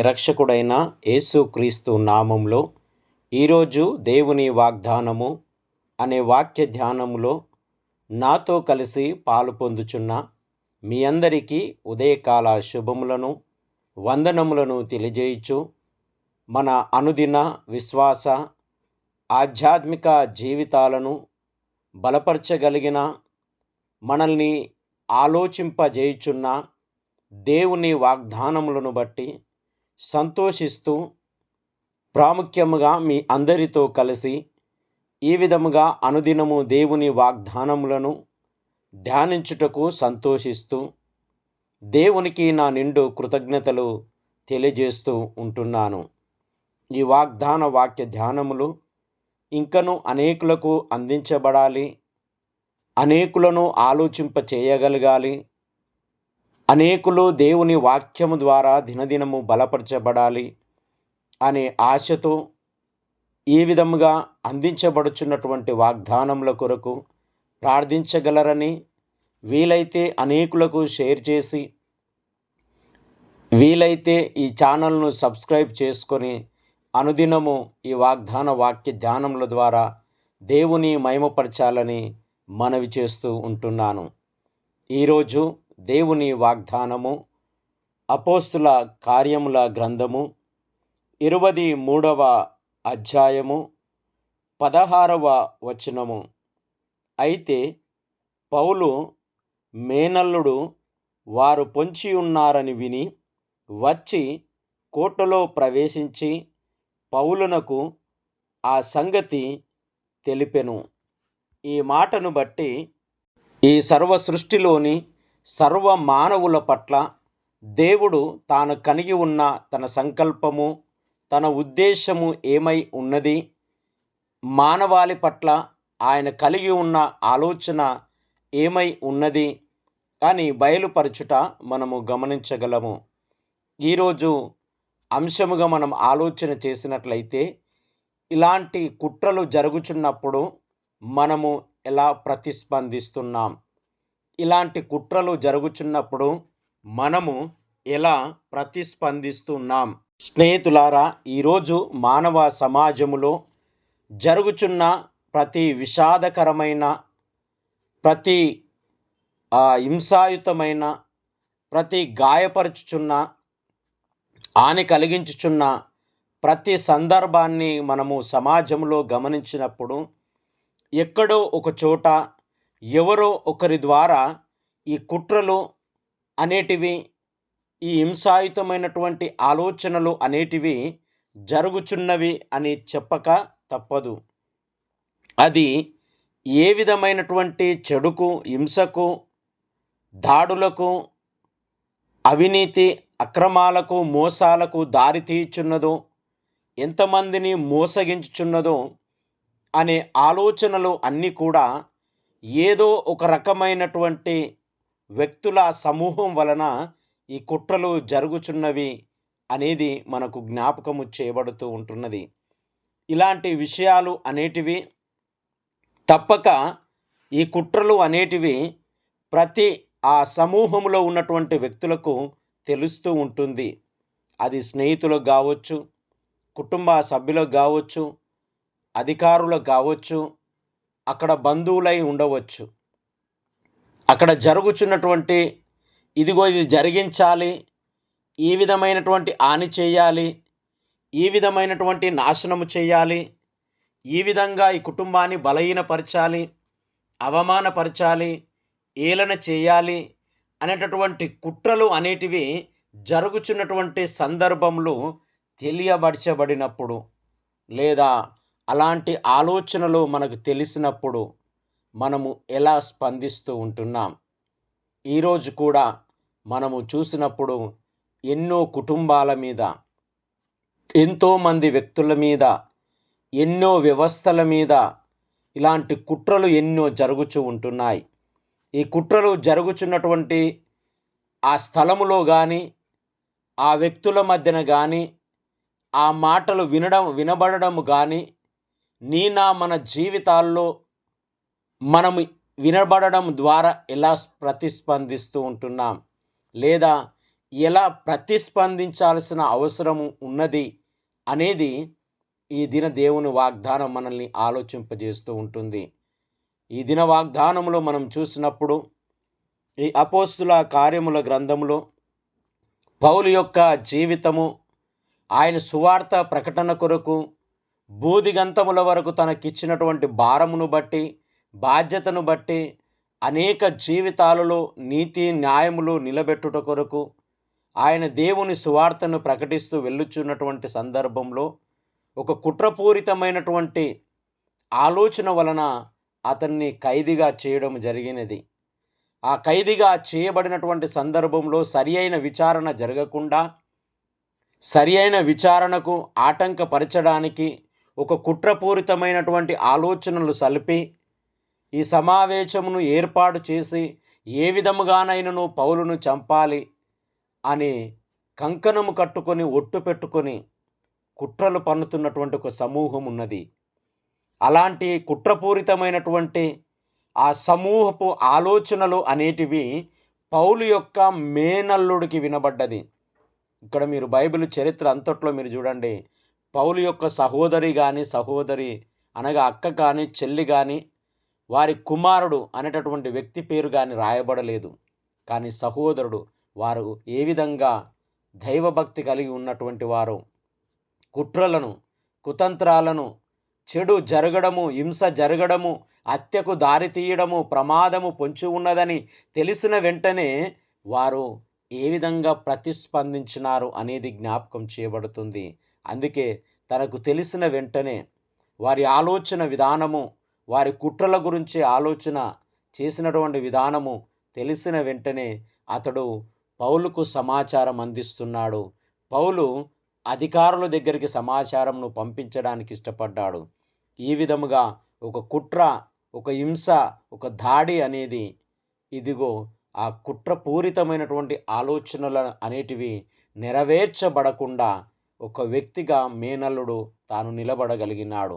రక్షకుడైన యేసుక్రీస్తు నామంలో ఈరోజు దేవుని వాగ్దానము అనే వాక్య ధ్యానములో నాతో కలిసి పాలు పొందుచున్న మీ అందరికీ ఉదయకాల శుభములను వందనములను తెలియజేయచ్చు మన అనుదిన విశ్వాస ఆధ్యాత్మిక జీవితాలను బలపరచగలిగిన మనల్ని ఆలోచింపజేయుచున్న దేవుని వాగ్దానములను బట్టి సంతోషిస్తూ ప్రాముఖ్యముగా మీ అందరితో కలిసి ఈ విధముగా అనుదినము దేవుని వాగ్దానములను ధ్యానించుటకు సంతోషిస్తూ దేవునికి నా నిండు కృతజ్ఞతలు తెలియజేస్తూ ఉంటున్నాను. ఈ వాగ్దాన వాక్య ధ్యానములు ఇంకను అనేకులకు అందించబడాలి అనేకులను ఆలోచింప చేయగలగాలి అనేకులు దేవుని వాక్యము ద్వారా దినదినము బలపరచబడాలి అనే ఆశతో ఈ విధముగా అందించబడుచున్నటువంటి వాగ్దానముల కొరకు ప్రార్థించగలరని వీలైతే అనేకులకు షేర్ చేసి వీలైతే ఈ ఛానల్ను సబ్స్క్రైబ్ చేసుకొని అనుదినము ఈ వాగ్దాన వాక్య ధ్యానముల ద్వారా దేవుని మహిమపరచాలని మనవి చేస్తూ ఉంటున్నాను. ఈరోజు దేవుని వాగ్దానము అపోస్తుల కార్యముల గ్రంథము ఇరవై మూడవ అధ్యాయము పదహారవ వచనము. అయితే పౌలు మేనల్లుడు వారు పొంచి ఉన్నారని విని వచ్చి కోటలో ప్రవేశించి పౌలునకు ఆ సంగతి తెలిపెను. ఈ మాటను బట్టి ఈ సర్వ సృష్టిలోని సర్వ మానవుల పట్ల దేవుడు తాను కలిగి ఉన్న తన సంకల్పము తన ఉద్దేశము ఏమై ఉన్నది? మానవాళి పట్ల ఆయన కలిగి ఉన్న ఆలోచన ఏమై ఉన్నది? అని బయలుపరచుట మనము గమనించగలము. ఈరోజు అంశముగా మనం ఆలోచన చేసినట్లయితే ఇలాంటి కుట్రలు జరుగుచున్నప్పుడు మనము ఎలా ప్రతిస్పందిస్తున్నాం? ఇలాంటి కుట్రలు జరుగుచున్నప్పుడు మనము ఎలా ప్రతిస్పందిస్తున్నాం? స్నేహితులారా ఈరోజు మానవ సమాజములో జరుగుచున్న ప్రతి విషాదకరమైన ప్రతి హింసాయుతమైన ప్రతి గాయపరచుచున్న హాని కలిగించుచున్న ప్రతి సందర్భాన్ని మనము సమాజంలో గమనించినప్పుడు ఎక్కడో ఒక చోట ఎవరో ఒకరి ద్వారా ఈ కుట్రలు అనేటివి ఈ హింసాయుతమైనటువంటి ఆలోచనలు అనేటివి జరుగుచున్నవి అని చెప్పక తప్పదు. అది ఏ విధమైనటువంటి చెడుకు హింసకు దాడులకు అవినీతి అక్రమాలకు మోసాలకు దారితీయుచున్నదో ఎంతమందిని మోసగించుచున్నదో అనే ఆలోచనలు అన్నీ కూడా ఏదో ఒక రకమైనటువంటి వ్యక్తుల సమూహం వలన ఈ కుట్రలు జరుగుచున్నవి అనేది మనకు జ్ఞాపకము చేయబడుతూ ఉంటున్నది. ఇలాంటి విషయాలు అనేటివి తప్పక ఈ కుట్రలు అనేటివి ప్రతి ఆ సమూహంలో ఉన్నటువంటి వ్యక్తులకు తెలుస్తూ ఉంటుంది. అది స్నేహితులకు కావచ్చు కుటుంబ సభ్యులకు కావచ్చు అధికారులకు కావచ్చు అక్కడ బంధువులై ఉండవచ్చు. అక్కడ జరుగుచున్నటువంటి ఇదిగో ఇది జరిగించాలి ఈ విధమైనటువంటి హాని చేయాలి ఈ విధమైనటువంటి నాశనము చేయాలి ఈ విధంగా ఈ కుటుంబాన్ని బలహీనపరచాలి అవమానపరచాలి ఏలన చేయాలి అనేటటువంటి కుట్రలు అనేటివి జరుగుచున్నటువంటి సందర్భంలో తెలియబరచబడినప్పుడు లేదా అలాంటి ఆలోచనలు మనకు తెలిసినప్పుడు మనము ఎలా స్పందిస్తూ ఉంటున్నాం? ఈరోజు కూడా మనము చూసినప్పుడు ఎన్నో కుటుంబాల మీద ఎంతోమంది వ్యక్తుల మీద ఎన్నో వ్యవస్థల మీద ఇలాంటి కుట్రలు ఎన్నో జరుగుచూ ఉంటున్నాయి. ఈ కుట్రలు జరుగుచున్నటువంటి ఆ స్థలములో కానీ ఆ వ్యక్తుల మధ్యన కానీ ఆ మాటలు వినడం వినబడడం కానీ నీ నా మన జీవితాల్లో మనము వినబడడం ద్వారా ఎలా ప్రతిస్పందిస్తూ ఉంటున్నాం? లేదా ఎలా ప్రతిస్పందించాల్సిన అవసరము ఉన్నది అనేది ఈ దిన దేవుని వాగ్దానం మనల్ని ఆలోచింపజేస్తూ ఉంటుంది. ఈ దిన వాగ్దానంలో మనం చూసినప్పుడు ఈ అపోస్తుల కార్యముల గ్రంథంలో పౌలు యొక్క జీవితము ఆయన సువార్త ప్రకటన కొరకు బూదిగంతముల వరకు తనకిచ్చినటువంటి భారమును బట్టి బాధ్యతను బట్టి అనేక జీవితాలలో నీతి న్యాయములు నిలబెట్టుట కొరకు ఆయన దేవుని సువార్తను ప్రకటిస్తూ వెళ్ళుచున్నటువంటి సందర్భంలో ఒక కుట్రపూరితమైనటువంటి ఆలోచన వలన అతన్ని ఖైదీగా చేయడం జరిగినది. ఆ ఖైదీగా చేయబడినటువంటి సందర్భంలో సరి అయిన విచారణ జరగకుండా సరి అయిన విచారణకు ఆటంకపరచడానికి ఒక కుట్రపూరితమైనటువంటి ఆలోచనలు సలిపి ఈ సమావేశమును ఏర్పాటు చేసి ఏ విధముగానైనను పౌలును చంపాలి అని కంకణము కట్టుకొని ఒట్టు పెట్టుకొని కుట్రలు పన్నుతున్నటువంటి ఒక సమూహం ఉన్నది. అలాంటి కుట్రపూరితమైనటువంటి ఆ సమూహపు ఆలోచనలు అనేటివి పౌలు యొక్క మేనల్లుడికి వినబడ్డది. ఇక్కడ మీరు బైబిల్ చరిత్ర అంతట్లో మీరు చూడండి. పౌలు యొక్క సహోదరి కానీ సహోదరి అనగా అక్క కానీ చెల్లి కానీ వారి కుమారుడు అనేటటువంటి వ్యక్తి పేరు కానీ రాయబడలేదు. కానీ సహోదరుడు వారు ఏ విధంగా దైవభక్తి కలిగి ఉన్నటువంటి వారు కుట్రలను కుతంత్రాలను చెడు జరగడము హింస జరగడము హత్యకు దారి తీయడము ప్రమాదము పొంచి ఉన్నదని తెలిసిన వెంటనే వారు ఏ విధంగా ప్రతిస్పందించినారు అనేది జ్ఞాపకం చేయబడుతుంది. అందుకే తనకు తెలిసిన వెంటనే వారి ఆలోచన విధానము వారి కుట్రల గురించి ఆలోచన చేసినటువంటి విధానము తెలిసిన వెంటనే అతడు పౌలుకు సమాచారం అందిస్తున్నాడు. పౌలు అధికారుల దగ్గరికి సమాచారంను పంపించడానికి ఇష్టపడ్డాడు. ఈ విధముగా ఒక కుట్ర ఒక హింస ఒక దాడి అనేది ఇదిగో ఆ కుట్రపూరితమైనటువంటి ఆలోచనల అనేటివి నెరవేర్చబడకుండా ఒక వ్యక్తిగా మేనల్లుడు తాను నిలబడగలిగినాడు.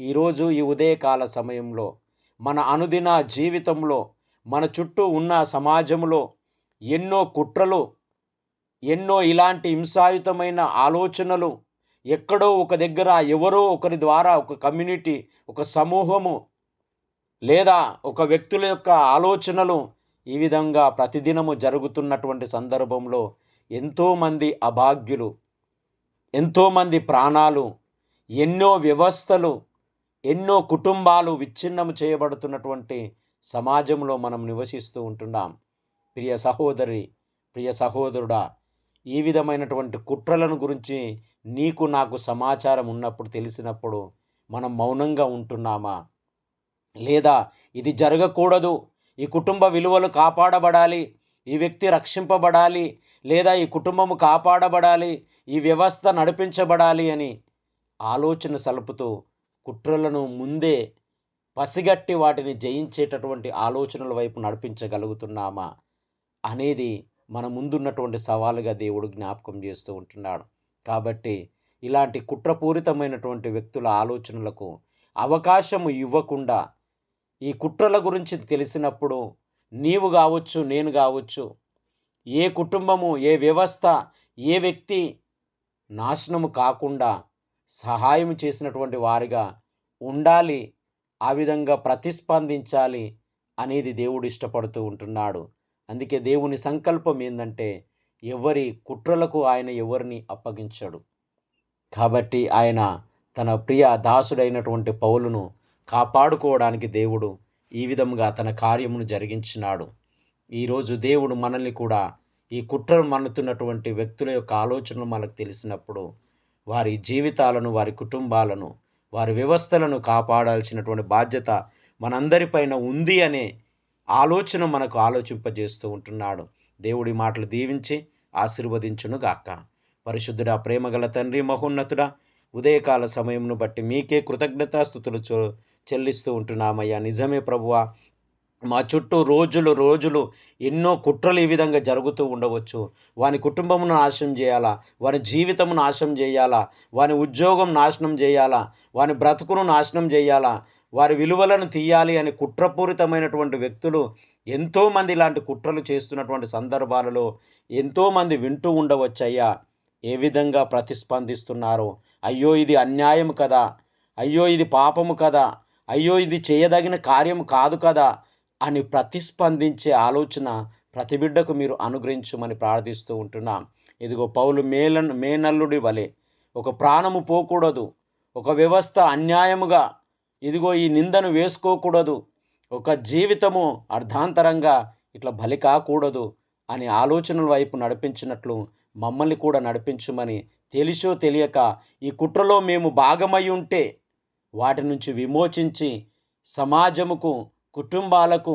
ఈరోజు ఈ ఉదయకాల సమయంలో మన అనుదిన జీవితంలో మన చుట్టూ ఉన్న సమాజంలో ఎన్నో కుట్రలు ఎన్నో ఇలాంటి హింసాయుతమైన ఆలోచనలు ఎక్కడో ఒక దగ్గర ఎవరో ఒకరి ద్వారా ఒక కమ్యూనిటీ ఒక సమూహము లేదా ఒక వ్యక్తుల యొక్క ఆలోచనలు ఈ విధంగా ప్రతిదినము జరుగుతున్నటువంటి సందర్భంలో ఎంతోమంది అభాగ్యులు ఎంతోమంది ప్రాణాలు ఎన్నో వ్యవస్థలు ఎన్నో కుటుంబాలు విచ్ఛిన్నము చేయబడుతున్నటువంటి సమాజంలో మనం నివసిస్తూ ఉంటున్నాం. ప్రియ సహోదరి ప్రియ సహోదరుడా ఈ విధమైనటువంటి కుట్రలను గురించి నీకు నాకు సమాచారం ఉన్నప్పుడు తెలిసినప్పుడు మనం మౌనంగా ఉంటున్నామా? లేదా ఇది జరగకూడదు ఈ కుటుంబ విలువలు కాపాడబడాలి ఈ వ్యక్తి రక్షింపబడాలి లేదా ఈ కుటుంబము కాపాడబడాలి ఈ వ్యవస్థ నడిపించబడాలి అని ఆలోచన సలుపుతూ కుట్రలను ముందే పసిగట్టి వాటిని జయించేటటువంటి ఆలోచనల వైపు నడిపించగలుగుతున్నామా అనేది మన ముందున్నటువంటి సవాలుగా దేవుడు జ్ఞాపకం చేస్తూ ఉంటున్నాడు. కాబట్టి ఇలాంటి కుట్రపూరితమైనటువంటి వ్యక్తుల ఆలోచనలకు అవకాశము ఇవ్వకుండా ఈ కుట్రల గురించి తెలిసినప్పుడు నీవు కావచ్చు నేను కావచ్చు ఏ కుటుంబము ఏ వ్యవస్థ ఏ వ్యక్తి నాశనము కాకుండా సహాయం చేసినటువంటి వారిగా ఉండాలి ఆ విధంగా ప్రతిస్పందించాలి అనేది దేవుడు ఇష్టపడుతూ ఉంటున్నాడు. అందుకే దేవుని సంకల్పం ఏంటంటే ఎవరి కుట్రలకు ఆయన ఎవరిని అప్పగించడు. కాబట్టి ఆయన తన ప్రియ దాసుడైనటువంటి పౌలును కాపాడుకోవడానికి దేవుడు ఈ విధముగా తన కార్యమును జరిగించినాడు. ఈరోజు దేవుడు మనల్ని కూడా ఈ కుట్రలు మన్నుతున్నటువంటి వ్యక్తుల యొక్క ఆలోచనలు మనకు తెలిసినప్పుడు వారి జీవితాలను వారి కుటుంబాలను వారి వ్యవస్థలను కాపాడాల్సినటువంటి బాధ్యత మనందరిపైన ఉంది అనే ఆలోచన మనకు ఆలోచింపజేస్తూ ఉంటున్నాడు. దేవుడి మాటలు దీవించి ఆశీర్వదించునుగాక పరిశుద్ధుడా ప్రేమగల తండ్రి మహోన్నతుడా ఉదయకాల సమయంను బట్టి మీకే కృతజ్ఞతాస్థుతులు చెల్లిస్తూ ఉంటున్నామయ్యా. నిజమే ప్రభువా మా చుట్టూ రోజులు రోజులు ఎన్నో కుట్రలు ఈ విధంగా జరుగుతూ ఉండవచ్చు. వాని కుటుంబమును నాశనం చేయాలా? వాని జీవితము నాశనం చేయాలా? వాని ఉద్యోగం నాశనం చేయాలా? వాని బ్రతుకును నాశనం చేయాలా? వారి విలువలను తీయాలి అని కుట్రపూరితమైనటువంటి వ్యక్తులు ఎంతోమంది ఇలాంటి కుట్రలు చేస్తున్నటువంటి సందర్భాలలో ఎంతోమంది వింటూ ఉండవచ్చయ్యా. ఏ విధంగా ప్రతిస్పందిస్తున్నారో? అయ్యో ఇది అన్యాయం కదా. అయ్యో ఇది పాపము కదా. అయ్యో ఇది చేయదగిన కార్యం కాదు కదా. అని ప్రతిస్పందించే ఆలోచన ప్రతి బిడ్డకు మీరు అనుగ్రహించమని ప్రార్థిస్తూ ఉంటున్నాం. ఇదిగో పౌలు మేల మేనల్లుడి వలె ఒక ప్రాణము పోకూడదు ఒక వ్యవస్థ అన్యాయముగా ఇదిగో ఈ నిందను వేసుకోకూడదు ఒక జీవితము అర్ధాంతరంగా ఇట్లా బలి కాకూడదు అనే ఆలోచనల వైపు నడిపించినట్లు మమ్మల్ని కూడా నడిపించమని తెలిసో తెలియక ఈ కుట్రలో మేము భాగమై ఉంటే వాటి నుంచి విమోచించి సమాజముకు కుటుంబాలకు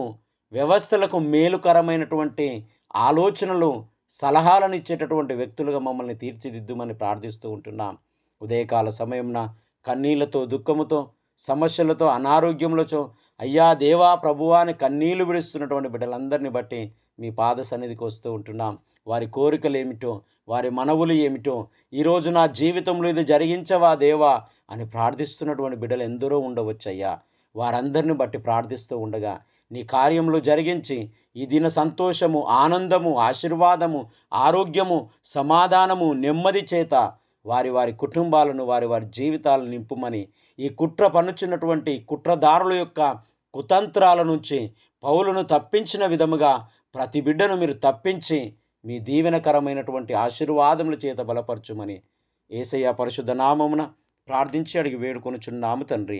వ్యవస్థలకు మేలుకరమైనటువంటి ఆలోచనలు సలహాలను ఇచ్చేటటువంటి వ్యక్తులుగా మమ్మల్ని తీర్చిదిద్దుమని ప్రార్థిస్తూ ఉంటున్నాం. ఉదయకాల సమయంన కన్నీళ్ళతో దుఃఖముతో సమస్యలతో అనారోగ్యములతో అయ్యా దేవా ప్రభువా అని కన్నీళ్ళు విడుస్తున్నటువంటి బిడ్డలందరినీ బట్టి మీ పాద సన్నిధికి వస్తూ ఉంటున్నాం. వారి కోరికలు ఏమిటో వారి మనవులు ఏమిటో ఈరోజు నా జీవితంలో ఇది జరిగించవా దేవా అని ప్రార్థిస్తున్నటువంటి బిడ్డలు ఎందరో ఉండవచ్చయ్యా. వారందరిని బట్టి ప్రార్థిస్తూ ఉండగా నీ కార్యంలో జరిగించి ఈ దిన సంతోషము ఆనందము ఆశీర్వాదము ఆరోగ్యము సమాధానము నెమ్మది చేత వారి వారి కుటుంబాలను వారి వారి జీవితాలను నింపుమని ఈ కుట్ర పన్నుచున్నటువంటి కుట్రదారుల యొక్క కుతంత్రాల నుంచి పౌలను తప్పించిన విధముగా ప్రతి బిడ్డను మీరు తప్పించి మీ దీవెనకరమైనటువంటి ఆశీర్వాదముల చేత బలపరచుమని ఏసయ్య పరిశుద్ధ నామమున ప్రార్థించి అడిగి వేడుకొనుచున్నాము తండ్రి.